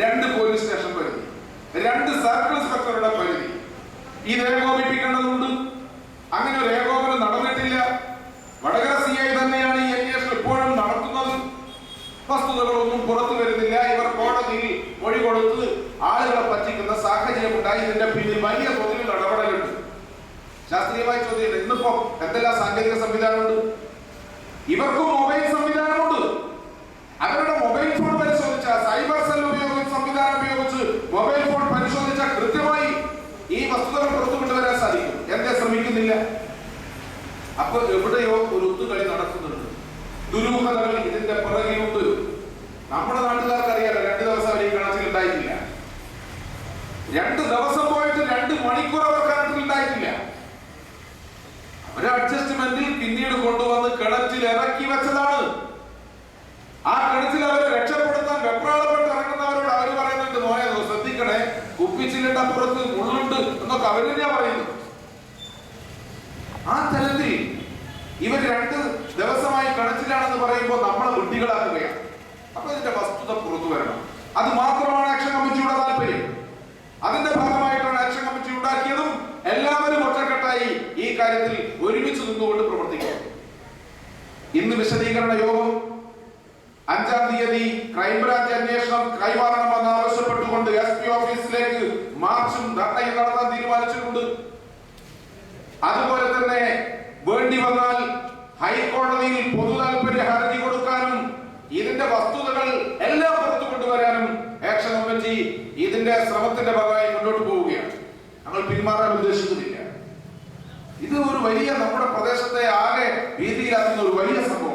രണ്ട് police station പരിധി. രണ്ട് സർക്കിൾ ഇൻസ്പെക്ടറുടെ പരിധി. ഇത് ഏകോപിപ്പിക്കേണ്ടതുണ്ട് അങ്ങനെ ഒരു ഏകോപനം നടന്നിട്ടില്ല. വടകര സി ഐ തന്നെയാണ് ഈ അന്വേഷണം ഇപ്പോഴും നടത്തുന്നത്. വസ്തുതകളൊന്നും പുറത്തു വരുന്നില്ല. ഇവർ കോടതിയിൽ മൊഴി കൊടുത്ത് ആളുകളെ പറ്റിക്കുന്ന സാഹചര്യം ഉണ്ടായി. ഇതിന്റെ പിന്നിൽ വലിയ തോതിൽ ഇടപെടലുണ്ട്. ശാസ്ത്രീയമായി ചോദ്യം ഇന്നിപ്പോ എന്തെല്ലാം സാങ്കേതിക സംവിധാനമുണ്ട്? ഇവർക്കും മൊബൈൽ വസ്തുതകൾ പുറത്തു കൊണ്ടുവരാൻ സാധിക്കും. എന്തേ ശ്രമിക്കുന്നില്ല. അപ്പൊ എവിടെയോ ഒരു ഒത്തുകളി നടക്കുന്നുണ്ട്. ദുരൂഹതകൾ ഇതിന്റെ പുറകിലുണ്ട് നമ്മുടെ നാട്ടുകാർക്ക് അറിയാലോ രണ്ടു ദിവസം അവർ ഈ കണക്കിൽ ഉണ്ടായിട്ടില്ല. രണ്ട് ദിവസം പോയിട്ട് രണ്ട് മണിക്കൂർ അവർ കണക്കിൽ ഉണ്ടായിട്ടില്ല. അവരെ അഡ്ജസ്റ്റ്മെന്റിൽ പിന്നീട് കൊണ്ടുവന്ന് കിണറ്റിൽ ഇറക്കി വെച്ചതാണ് കുപ്പിച്ചിലിന്റെ പുറത്ത് മുള്ളുണ്ട് എന്നൊക്കെ അവർ തന്നെയാ പറയുന്നത്. ആ തലത്തിൽ ഇവർ രണ്ട് ദിവസമായി കണച്ചിലാണെന്ന് പറയുമ്പോൾ നമ്മളെ വിഡ്ഢികളാക്കുകയാണ്. അപ്പൊ ഇതിന്റെ വസ്തുത പുറത്തു വരണം. അത് മാത്രമാണ് ആക്ഷൻ കമ്മിറ്റിയുടെ താല്പര്യം. അതിന്റെ ഭാഗമായിട്ടാണ് ആക്ഷൻ കമ്മിറ്റി ഉണ്ടാക്കിയതും എല്ലാവരും ഒറ്റക്കെട്ടായി ഈ കാര്യത്തിൽ ഒരുമിച്ച് നിന്നുകൊണ്ട് പ്രവർത്തിക്കുക ഇന്ന് വിശദീകരണ യോഗം അഞ്ചാം തീയതി ക്രൈംബ്രാഞ്ച് അന്വേഷണം ആവശ്യപ്പെട്ടുകൊണ്ട് എസ് പി ഓഫീസിലേക്ക് മാർച്ചും ധർണയും നടത്താൻ തീരുമാനിച്ചിട്ടുണ്ട്. അതുപോലെ തന്നെ വേണ്ടി വന്നാൽ ഹൈക്കോടതിയിൽ പൊതു താല്പര്യ ഹർജി കൊടുക്കാനും ഇതിന്റെ വസ്തുതകൾ എല്ലാം പുറത്തു കൊണ്ടുവരാനും ആക്ഷൻ കമ്മിറ്റി ഇതിന്റെ ശ്രമത്തിന്റെ ഭാഗമായി മുന്നോട്ട് പോവുകയാണ്. ഞങ്ങൾ പിന്മാറാൻ ഉദ്ദേശിക്കുന്നില്ല. ഇത് ഒരു വലിയ നമ്മുടെ പ്രദേശത്തെ ആകെ ഭീതിയിലാക്കുന്ന ഒരു വലിയ സംഭവം